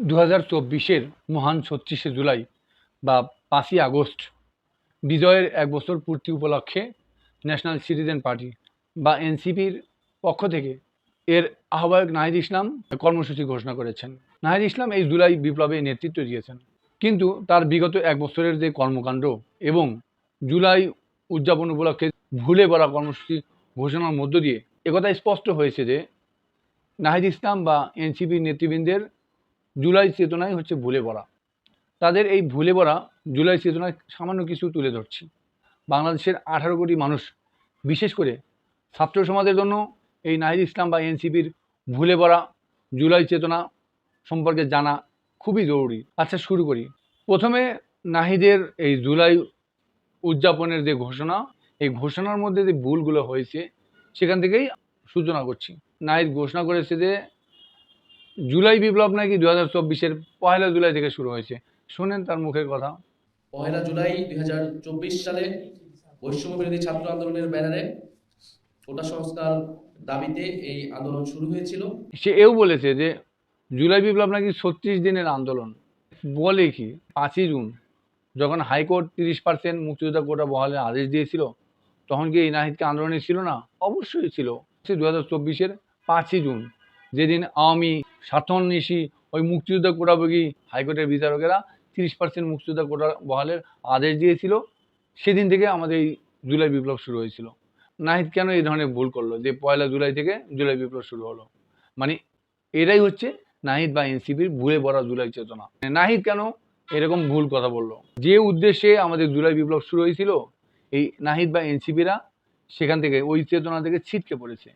দু হাজার চব্বিশের মহান ছত্রিশে জুলাই বা পাঁচই আগস্ট বিজয়ের এক বছর পূর্তি উপলক্ষে ন্যাশনাল সিটিজেন পার্টি বা এনসিপির পক্ষ থেকে এর আহ্বায়ক নাহিদ ইসলাম কর্মসূচি ঘোষণা করেছেন। নাহিদ ইসলাম এই জুলাই বিপ্লবে নেতৃত্ব দিয়েছেন। কিন্তু তার বিগত এক বছরের যে কর্মকাণ্ড এবং জুলাই উদযাপন উপলক্ষে ভুলে বলা কর্মসূচি ঘোষণার মধ্য দিয়ে একথা স্পষ্ট হয়েছে যে নাহিদ ইসলাম বা এনসিপির নেতৃবৃন্দের জুলাই চেতনাই হচ্ছে ভুলে পড়া তাদের এই ভুলে পড়া জুলাই চেতনায় সামান্য কিছু তুলে ধরছি। বাংলাদেশের আঠারো কোটি মানুষ, বিশেষ করে ছাত্র সমাজের জন্য এই নাহিদ ইসলাম বা এনসিপির ভুলে পড়া জুলাই চেতনা সম্পর্কে জানা খুবই জরুরি। আচ্ছা শুরু করি। প্রথমে নাহিদের এই জুলাই উদযাপনের যে ঘোষণা, এই ঘোষণার মধ্যে যে ভুলগুলো হয়েছে, সেখান থেকেই সূচনা করছি। নাহিদ ঘোষণা করেছে যে জুলাই বিপ্লব নাকি দু হাজার চব্বিশের পয়লা জুলাই থেকে শুরু হয়েছে। শোনেন তার মুখের কথা। পয়লা জুলাই দুই হাজার চব্বিশ সালে বৈষম্য বিরোধী ছাত্র আন্দোলনের ব্যানারে কোটা সংস্কার দাবিতে এই আন্দোলন শুরু হয়েছিল। সে এও বলেছে যে জুলাই বিপ্লব নাকি ছত্রিশ দিনের আন্দোলন। বলে কি পাঁচই জুন যখন হাইকোর্ট তিরিশ পার্সেন্ট মুক্তিযোদ্ধা কোটা বহালের আদেশ দিয়েছিল তখন কি এই নাহিদকে আন্দোলনে ছিল না? অবশ্যই ছিল। সে দু হাজার চব্বিশের পাঁচই জুন যেদিন আওয়ামী স্বার্থন্বেষী ওই মুক্তিযোদ্ধা কোটাভোগী হাইকোর্টের বিচারকেরা তিরিশ পার্সেন্ট মুক্তিযোদ্ধা কোটা বহালের আদেশ দিয়েছিল, সেদিন থেকে আমাদের এই জুলাই বিপ্লব শুরু হয়েছিল। নাহিদ কেন এই ধরনের ভুল করল? যে পয়লা জুলাই থেকে জুলাই বিপ্লব শুরু হলো। মানে এটাই হচ্ছে নাহিদ বা এনসিপির ভুলে ভরা জুলাই চেতনা। নাহিদ কেন এরকম ভুল কথা বলল? যে উদ্দেশ্যে আমাদের জুলাই বিপ্লব শুরু হয়েছিল, এই নাহিদ বা এনসিপিরা সেখান থেকে ওই চেতনা থেকে ছিটকে পড়েছে।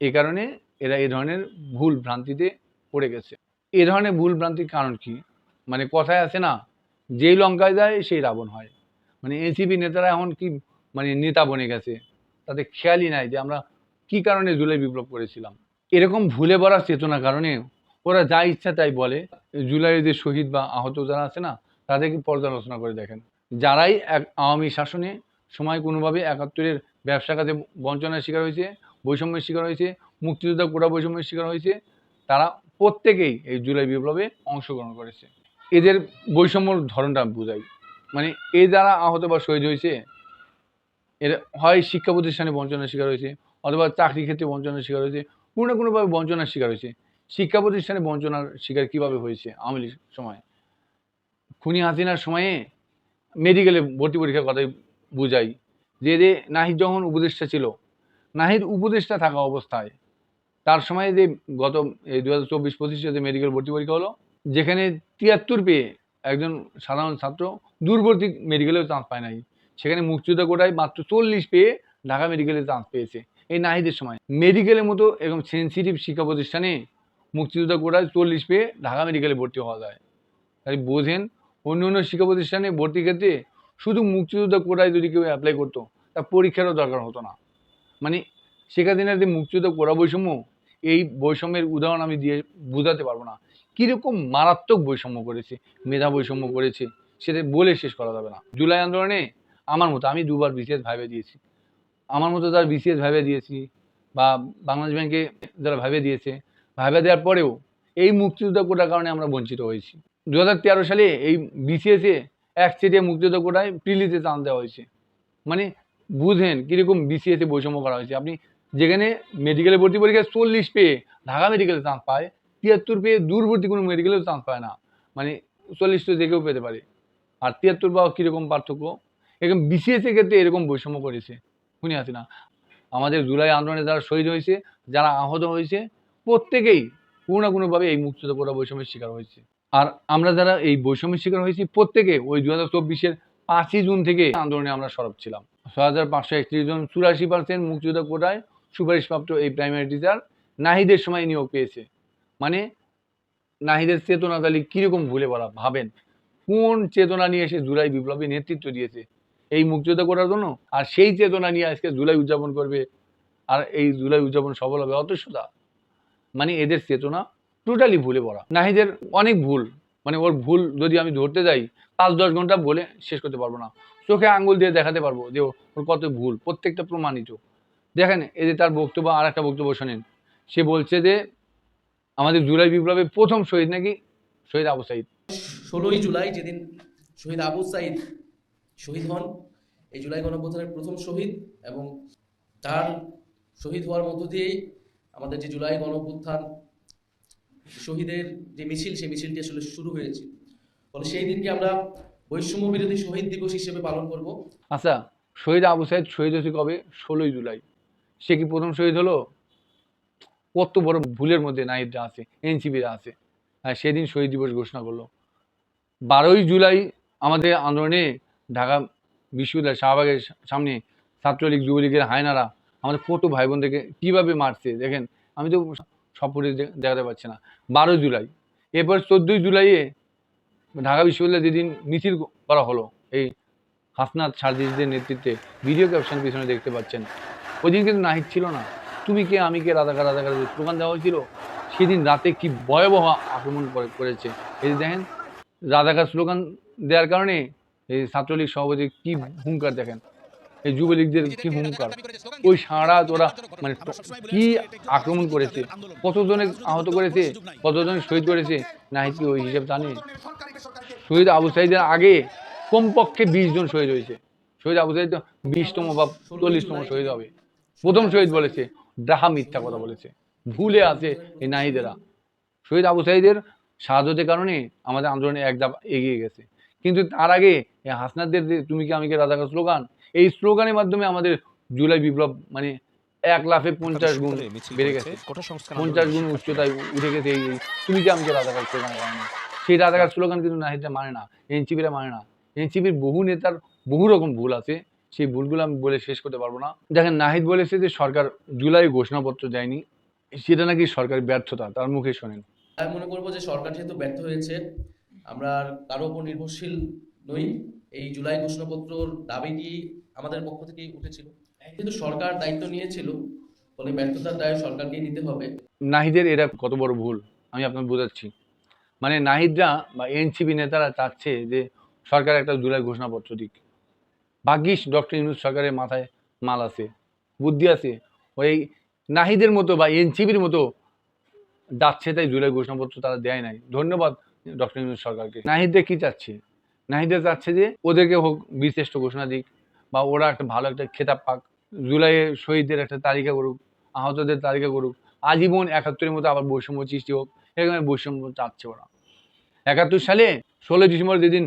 এ কারণে এরা এই ধরনের ভুল ভ্রান্তিতে পড়ে গেছে। এ ধরনের ভুল ভ্রান্তির কারণ কি? মানে কথায় আছে না, যেই লঙ্কায় যায়, সেই রাবণ হয়। মানে এনসিপি নেতারা এখন কি মানে নেতা বনে গেছে তাদের খেয়ালই নাই যে আমরা কি কারণে জুলাই বিপ্লব করেছিলাম। এরকম ভুলে পড়ার চেতনা কারণে ওরা যা ইচ্ছা তাই বলে। জুলাইয়ের যে শহীদ বা আহত যারা আছে না, তাদেরকে পর্যালোচনা করে দেখেন। যারাই এক আওয়ামী শাসনে সময় কোনোভাবে একাত্তরের ব্যবসা কাজে বঞ্চনার শিকার হয়েছে, বৈষম্যের শিকার হয়েছে মুক্তিযোদ্ধা কোটা বৈষম্যের শিকার হয়েছে। তারা প্রত্যেকেই এই জুলাই বিপ্লবে অংশগ্রহণ করেছে। এদের বৈষম্যর ধরনটা বোঝাই। মানে এ যারা আহত বা শহীদ হয়েছে, এর হয় শিক্ষা প্রতিষ্ঠানে বঞ্চনার শিকার হয়েছে, অথবা চাকরি ক্ষেত্রে বঞ্চনার শিকার হয়েছে, কোনো না কোনোভাবে বঞ্চনার শিকার হয়েছে। শিক্ষা প্রতিষ্ঠানে বঞ্চনার শিকার কীভাবে হয়েছে? আওয়ামী লীগ সময়। খুনি হাসিনার সময়ে মেডিকেলে ভর্তি পরীক্ষার কথাই বুঝাই। যে যে নাহিদ যখন উপদেষ্টা ছিল, নাহিদ উপদেষ্টা থাকা অবস্থায় তার সময় যে গত দু হাজার চব্বিশ পঁচিশে যে মেডিকেল ভর্তি পরীক্ষা হলো, যেখানে তিয়াত্তর পেয়ে একজন সাধারণ ছাত্র দূরবর্তী মেডিকেলেও চান্স পায় নাই। সেখানে মুক্তিযোদ্ধা কোটায় মাত্র চল্লিশ পেয়ে ঢাকা মেডিকেলে চান্স পেয়েছে। এই নাহিদের সময় মেডিকেলের মতো এরকম সেন্সিটিভ শিক্ষা প্রতিষ্ঠানে মুক্তিযোদ্ধা কোটায় চল্লিশ পেয়ে ঢাকা মেডিকেলে ভর্তি হওয়া যায়। তাই বোঝেন, অন্য অন্য শিক্ষা প্রতিষ্ঠানে ভর্তির ক্ষেত্রে শুধু মুক্তিযোদ্ধা কোটায় যদি কেউ অ্যাপ্লাই করতো, তার পরীক্ষারও দরকার হতো না। মানে শেখ হাসিনার যে মুক্তিযোদ্ধা কোটা বৈষম্য এই বৈষম্যের উদাহরণ আমি দিয়ে বোঝাতে পারব না। কীরকম মারাত্মক বৈষম্য করেছে, মেধা বৈষম্য করেছে, সেটা বলে শেষ করা যাবে না। জুলাই আন্দোলনে আমার মতো, আমি দুবার বিসিএস ভাইবে দিয়েছি। আমার মতো যারা বিসিএস ভাইবে দিয়েছি বা বাংলাদেশ ব্যাংকে যারা ভাইবে দিয়েছে ভাইবে দেওয়ার পরেও এই মুক্তিযোদ্ধা কোটার কারণে আমরা বঞ্চিত হয়েছি। দু হাজার তেরো সালে এই বিসিএসে এক চেটিয়া মুক্তিযোদ্ধা কোটায় প্রিলিতে চান্স দেওয়া হয়েছে। মানে বুঝেন কীরকম বিসিএসে বৈষম্য করা হয়েছে। আপনি যেখানে মেডিকেলে ভর্তি পরীক্ষায় চল্লিশ পেয়ে, ঢাকা মেডিকেলে চান্স পায়, তিয়াত্তর পেয়ে দূরবর্তী কোনো মেডিকেলেও চান্স পায় না। মানে চল্লিশ তো কেউ পেতে পারে। আর তিয়াত্তর বা কীরকম পার্থক্য? এরকম বিসিএস এর ক্ষেত্রে এরকম বৈষম্য করেছে। শুনি আসি না আমাদের জুলাই আন্দোলনে যারা শহীদ হয়েছে, যারা আহত হয়েছে, প্রত্যেকেই কোনো না কোনোভাবে এই মুক্তিযোদ্ধা কোটা বৈষম্যের শিকার হয়েছে। আর আমরা যারা এই বৈষম্যের শিকার হয়েছি, প্রত্যেকে ওই দু হাজার চব্বিশের পাঁচই জুন থেকে আন্দোলনে আমরা সরব ছিলাম। ছয় হাজার পাঁচশো একত্রিশ জন চুরাশি পার্সেন্ট মুক্তিযোদ্ধা কোটায় সুপারিশপ্রাপ্ত এই প্রাইমারি টিচার নাহিদের সময় নিয়োগ পেয়েছে। মানে নাহিদের চেতনা তাহলে কীরকম ভুলে বলা, ভাবেন। কোন চেতনা নিয়ে এসে জুলাই বিপ্লবী নেতৃত্ব দিয়েছে? এই মুক্তিযোদ্ধা করার জন্য? আর সেই চেতনা নিয়ে আজকে জুলাই উদযাপন করবে। আর এই জুলাই উদযাপন সফল হবে অতস্যতা মানে এদের চেতনা টোটালি ভুলে পড়া নাহিদের অনেক ভুল। মানে ওর ভুল যদি আমি ধরতে যাই, পাঁচ দশ ঘণ্টা বলে শেষ করতে পারব না। চোখে আঙ্গুল দিয়ে দেখাতে পারব যে ওর কত ভুল, প্রত্যেকটা প্রমাণিত। দেখেন এই যে তার বক্তব্য আর একটা বক্তব্য শোনেন। সে বলছে যে আমাদের জুলাই বিপ্লবের প্রথম শহীদ নাকি? শহীদ আবু সাইদ। ষোলোই জুলাই যেদিন শহীদ আবু সাইদ শহীদ হন এই জুলাই গণঅভ্যুত্থানের প্রথম শহীদ এবং তার শহীদ হওয়ার মধ্য দিয়েই আমাদের যে জুলাই গণঅভ্যুত্থান শহীদের যে মিছিল সেই মিছিলটি আসলে শুরু হয়েছে। ফলে সেই দিনকে আমরা বৈষম্য বিরোধী শহীদ দিবস হিসেবে পালন করব। আচ্ছা শহীদ আবু সাইদ শহীদ হয়েছে কবে? ষোলোই জুলাই। সে কি প্রথম শহীদ হলো? কত বড় ভুলের মধ্যে নাহিদরা আছে এনসিপিরা আছে। আর সেদিন শহীদ দিবস ঘোষণা করল। বারোই জুলাই আমাদের আন্দোলনে ঢাকা বিশ্ববিদ্যালয় শাহবাগের সামনে ছাত্রলীগ, যুবলীগের হায়নারা আমাদের কত ভাই বোনদেরকে কীভাবে মারছে, দেখেন? আমি তো ফুটে দেখাতে পারছি না। বারো জুলাই। এরপর চোদ্দোই জুলাইয়ে ঢাকা বিশ্ববিদ্যালয়ে যেদিন মিছিল করা হলো, এই হাসনাত সার্জিসদের নেতৃত্বে ভিডিও ক্যাপশন পিছনে দেখতে পাচ্ছেন। ওই দিন কিন্তু নাহিদ ছিল না। তুমি কে, আমি কে রাধাকার যে স্লোগান দেওয়া হয়েছিল? সেদিন রাতে কি ভয়াবহ আক্রমণ করে, করেছে। এই দেখেন, রাধাকার স্লোগান দেওয়ার কারণে এই ছাত্রলীগ সভাপতি কি হুঙ্কার দেখেন। এই যুবলীগদের কি হুঙ্কার? ওই সারা ওরা মানে কি আক্রমণ করেছে? কতজনে আহত করেছে? কতজনে শহীদ করেছে? নাহিদ কি ওই হিসেব জানে? শহীদ আবু সাইদের আগে কমপক্ষে বিশ জন শহীদ হয়েছে। শহীদ আবু সাইদ বিশতম বা চল্লিশতম শহীদ হবে। প্রথম শহীদ বলেছে ডাহা মিথ্যা কথা বলেছে। ভুলে আছে এই নাহিদেরা। শহীদ আবু সাইদের সাহায্যের কারণে আমাদের আন্দোলনে এক ধাপ এগিয়ে গেছে। কিন্তু তার আগে এই হাসনাদের যে তুমি কি আমি কি রাজাকার স্লোগান এই স্লোগানের মাধ্যমে আমাদের জুলাই বিপ্লব মানে এক লাফে পঞ্চাশ গুণ বেড়ে গেছে। পঞ্চাশ গুণ উচ্চতায় উঠে গেছে এই তুমি কি আমাকে রাজাকার স্লোগানের কারণে সেই রাজাকার স্লোগান কিন্তু নাহিদরা মানে না এনসিপিরা মানে না। এনসিপির বহু নেতার বহু রকম ভুল আছে। সেই ভুলগুলো আমি বলে শেষ করতে পারব না। দেখেন নাহিদ বলেছে যে সরকার জুলাই ঘোষণাপত্র দেয়নি। সেটা নাকি সরকার ব্যর্থতা তার মুখে শোনেন। আমি মনে করব যে সরকার যেহেতু ব্যর্থ হয়েছে আমরা কারও উপর নির্ভরশীল নই। এই জুলাই ঘোষণাপত্রর দাবিটি আমাদের পক্ষ থেকে উঠেছিল। কিন্তু সরকার দায়িত্ব নিয়েছিল ফলে ব্যর্থতার দায় সরকারকেই নিতে হবে। নাহিদের এটা কত বড় ভুল আমি আপনাকে বোঝাচ্ছি। মানে নাহিদরা বা এনসিপি নেতারা চাচ্ছে যে সরকার একটা জুলাই ঘোষণাপত্র দিক। ভাগ্যিস ডক্টর ইউনুস সরকারের মাথায় মাল আছে, বুদ্ধি আছে। ওই নাহিদের মতো বা এনসিপির মতো ডাকছে তাই জুলাই ঘোষণাপত্র তারা দেয় নাই। ধন্যবাদ ডক্টর ইউনুস সরকারকে। নাহিদরা কি চাচ্ছে? নাহিদরা চাচ্ছে যে ওদেরকে হোক বীরশ্রেষ্ঠ ঘোষণা দিক বা ওরা একটা ভালো একটা খেতাব পাক, জুলাইয়ে শহীদদের একটা তালিকা করুক, আহতদের তালিকা করুক, আজীবন একাত্তরের মতো আবার বৈষম্য সৃষ্টি হোক, এরকম বৈষম্য চাচ্ছে ওরা। একাত্তর সালে ষোলোই ডিসেম্বর যেদিন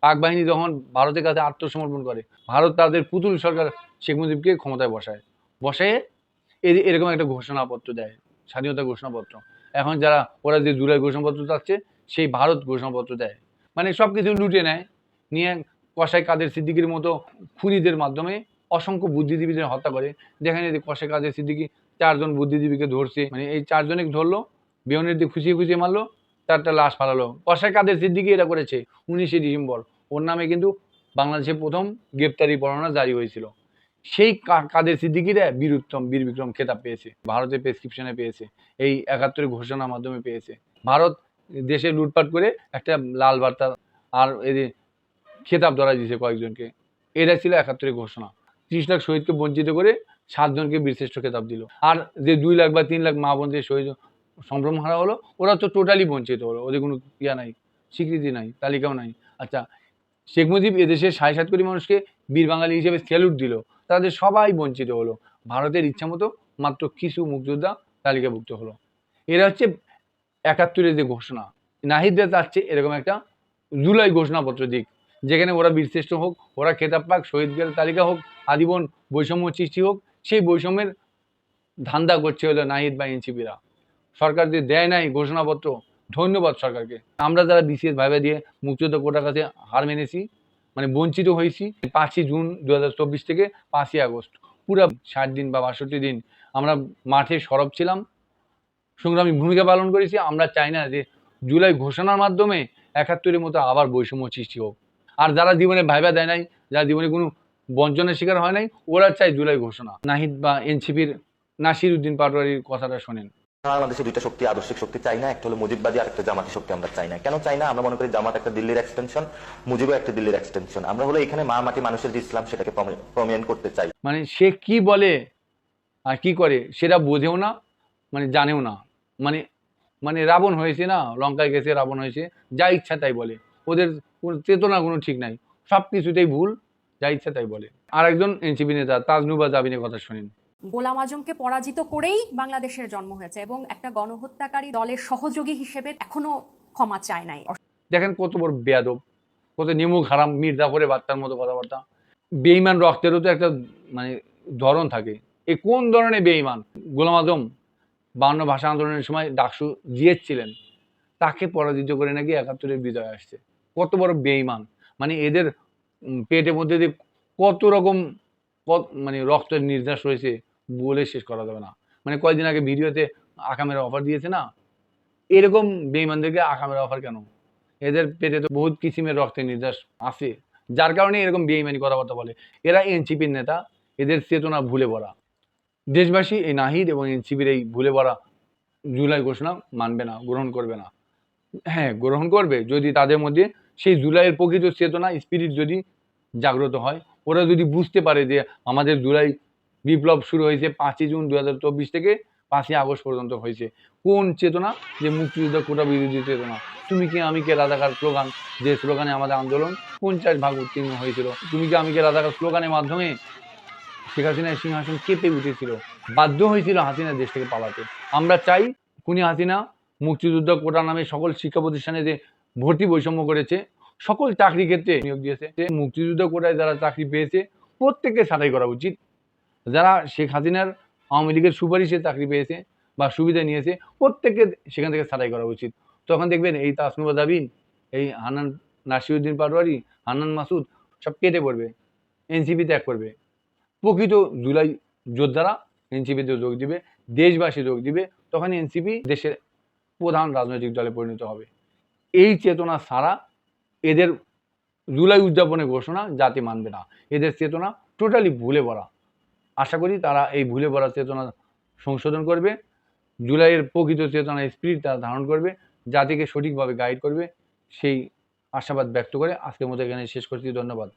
পাক বাহিনী যখন ভারতের কাছে আত্মসমর্পণ করে, ভারত তাদের পুতুল সরকার শেখ মুজিবকে ক্ষমতায় বসায়। এ- এরকম একটা ঘোষণাপত্র দেয়, স্বাধীনতা ঘোষণাপত্র। এখন যারা, ওরা যে জুলাই ঘোষণাপত্র চাচ্ছে, সেই ভারত ঘোষণাপত্র দেয়। মানে সব কিছু লুটে নেয়, নিয়ে কসাই কাদের সিদ্দিকির মতো খুনিদের মাধ্যমে অসংখ্য বুদ্ধিজীবীদের হত্যা করে। যেখানে যে কসাই কাদের সিদ্দিকি, চারজন বুদ্ধিজীবীকে ধরছে মানে এই চারজনে ধরলো বেয়নের দিয়ে খুশিয়ে খুশিয়ে মারলো চারটা লাশ ফালালো কসাই কাদের সিদ্দিকি এটা করেছে উনিশে ডিসেম্বর। ওর নামে কিন্তু বাংলাদেশে প্রথম গ্রেপ্তারি পরোয়ানা জারি হয়েছিল। সেই কাদের সিদ্দিকিরা বীর উত্তম বীর বিক্রম খেতাব পেয়েছে, ভারতের প্রেসক্রিপশনে পেয়েছে, এই একাত্তরের ঘোষণার মাধ্যমে পেয়েছে। ভারত দেশে লুটপাট করে একটা লাল বার্তা আর এদের খেতাব ধরা দিয়েছে কয়েকজনকে। এটা ছিল একাত্তরের ঘোষণা। ত্রিশ লাখ শহীদকে বঞ্চিত করে সাতজনকে বীরশ্রেষ্ঠ খেতাব দিল। আর যে দুই লাখ বা তিন লাখ মা বোনদের শহীদ সম্ভ্রম হারা হলো, ওরা তো টোটালি বঞ্চিত হলো, ওদের কোনো ইয়া নাই, স্বীকৃতি নাই, তালিকাও নাই। আচ্ছা শেখ মুজিব এদেশের সাড়ে সাত কোটি মানুষকে বীর বাঙালি হিসেবে স্যালুট দিল, তাদের সবাই বঞ্চিত হলো। ভারতের ইচ্ছা মতো মাত্র কিছু মুক্তিযোদ্ধা তালিকাভুক্ত হলো। এরা হচ্ছে একাত্তরের যে ঘোষণা, নাহিদরা চাচ্ছে এরকম একটা জুলাই ঘোষণাপত্র দিক, যেখানে ওরা বীরশ্রেষ্ঠ হোক, ওরা খেতাব পাক, শহীদ শহীদদের তালিকা হোক আজীবন বৈষম্য সৃষ্টি হোক, সেই বৈষম্যের ধান্দা করছে হলো নাহিদ বা এনসিপিরা। সরকার যে দেয় নাই ঘোষণাপত্র, ধন্যবাদ সরকারকে। আমরা যারা বিসিএস ভাইবা দিয়ে মুক্তিযোদ্ধা কোটার কাছে হার মেনেছি মানে বঞ্চিত হয়েছি, পাঁচই জুন দু হাজার চব্বিশ থেকে পাঁচই আগস্ট, পুরো ষাট দিন বা বাষট্টি দিন আমরা মাঠে সরব ছিলাম, সংগ্রামী ভূমিকা পালন করেছি। আমরা চাই না যে জুলাই ঘোষণার মাধ্যমে একাত্তরের মতো আবার বৈষম্য সৃষ্টি হোক। আর যারা জীবনে ভাইবা দেয় নাই, যারা জীবনে কোনো বঞ্চনার শিকার হয় নাই, ওরা চায় জুলাই ঘোষণা। নাহিদ বা এনসিপির নাসির উদ্দিন পাটোয়ারির কথাটা শোনেন। বাংলাদেশে দুইটা শক্তি, আদর্শিক শক্তি চাই না, একটা হলো মুজিববাদী আর একটা জামাতি শক্তি আমরা চাই না। কেন চাই না? আমরা মনে করি জামাত একটা দিল্লির এক্সটেনশন মুজিবও একটা দিল্লির এক্সটেনশন আমরা হলো এখানে মা মাটি মানুষের যে ইসলাম, সেটাকে প্রমিয়েন্ট করতে চাই। মানে সে কি বলে আর কি করে, সেটা বোঝেও না মানে জানেও না। মানে মানে রাবণ হয়েছে না, লঙ্কায় গেছে, রাবণ হয়েছে, যা ইচ্ছা তাই বলে। ওদের চেতনা কোনো ঠিক নাই। সব কিছুতেই ভুল, যা ইচ্ছা তাই বলে। আর একজন এনসিপি নেতা, তাজনুবা জাবিনের কথা শুনেন। গোলাম আজমকে পরাজিত করেই বাংলাদেশের জন্ম হয়েছে এবং একটা গণহত্যাকারী দলের সহযোগী হিসেবে এখনও ক্ষমা চায় নাই। দেখেন কত বড় বেয়াদব, কত নিমুখ হারাম মির্জা করে বাচ্চার মতো কথাবার্তা। বেইমান রক্তেরও তো একটা মানে ধরন থাকে। এ কোন ধরনের বেইমান গোলাম আজম বান্ন ভাষা আন্দোলনের সময় ডাকসু জিএস ছিলেন তাকে পরাজিত করে নাকি একাত্তরের বিজয় আসছে। কত বড় বেইমান মানে এদের পেটের মধ্যে দিয়ে কত রকম মানে রক্তের নির্যাস রয়েছে। বলে শেষ করা যাবে না। মানে কয়েকদিন আগে ভিডিওতে আকামের অফার দিয়েছে না? এরকম বেইমানদেরকে আকামের অফার কেন? এদের পেটে তো বহুত কিসিমের রক্তের নির্যাস আছে। যার কারণে এরকম বেইমানি কথাবার্তা বলে। এরা এনসিপির নেতা, এদের চেতনা ভুলে পড়া। দেশবাসী এই নাহিদ এবং এনসিপির এই ভুলে পড়া জুলাই ঘোষণা মানবে না, গ্রহণ করবে না। হ্যাঁ গ্রহণ করবে যদি তাদের মধ্যে সেই জুলাইয়ের প্রকৃত চেতনা স্পিরিট যদি জাগ্রত হয়। ওরা যদি বুঝতে পারে যে আমাদের জুলাই বিপ্লব শুরু হয়েছে পাঁচই জুন দু হাজার চব্বিশ থেকে পাঁচই আগস্ট পর্যন্ত হয়েছে। কোন চেতনা? যে মুক্তিযুদ্ধ কোটা বিরোধী চেতনা। তুমি কি আমি কে রাজাকার স্লোগান, যে স্লোগানে আমাদের আন্দোলন পঞ্চাশ ভাগ উত্তীর্ণ হয়েছিল? তুমি কি আমি কে রাজাকার স্লোগানের মাধ্যমে শেখ হাসিনার সিংহাসন কেঁপে উঠেছিল? বাধ্য হয়েছিল হাসিনা দেশ থেকে পালাতে। আমরা চাই খুনি হাসিনা মুক্তিযুদ্ধ কোটা নামে সকল শিক্ষা প্রতিষ্ঠানে যে ভর্তি বৈষম্য করেছে, সকল চাকরি ক্ষেত্রে নিয়োগ দিয়েছে। মুক্তিযুদ্ধ কোটায় যারা চাকরি পেয়েছে, প্রত্যেককে ছাঁটাই করা উচিত। যারা শেখ হাসিনার আওয়ামী লীগের সুপারিশে চাকরি পেয়েছে বা সুবিধা নিয়েছে, প্রত্যেককে সেখান থেকে ছাঁটাই করা উচিত। তখন দেখবেন এই তাসনুবা দাবিন, এই হান্নান নাসিরুদ্দিন পাটোয়ারি, হান্নান মাসুদ সব কেটে পড়বে, এনসিপি ত্যাগ করবে। প্রকৃত জুলাই যোদ্ধারা এনসিপিতে যোগ দিবে, দেশবাসী যোগ দিবে, তখন এনসিপি দেশের প্রধান রাজনৈতিক দলে পরিণত হবে। এই চেতনা ছাড়া এদের জুলাই উদযাপনের ঘোষণা জাতি মানবে না। এদের চেতনা টোটালি ভুলে পড়া। আশা করি তারা এই ভুলে পড়া চেতনা সংশোধন করবে, জুলাইয়ের প্রকৃত চেতনা স্পিরিট তারা ধারণ করবে, জাতিকে সঠিকভাবে গাইড করবে, সেই আশাবাদ ব্যক্ত করে আজকের মতো এখানে শেষ করছি, ধন্যবাদ।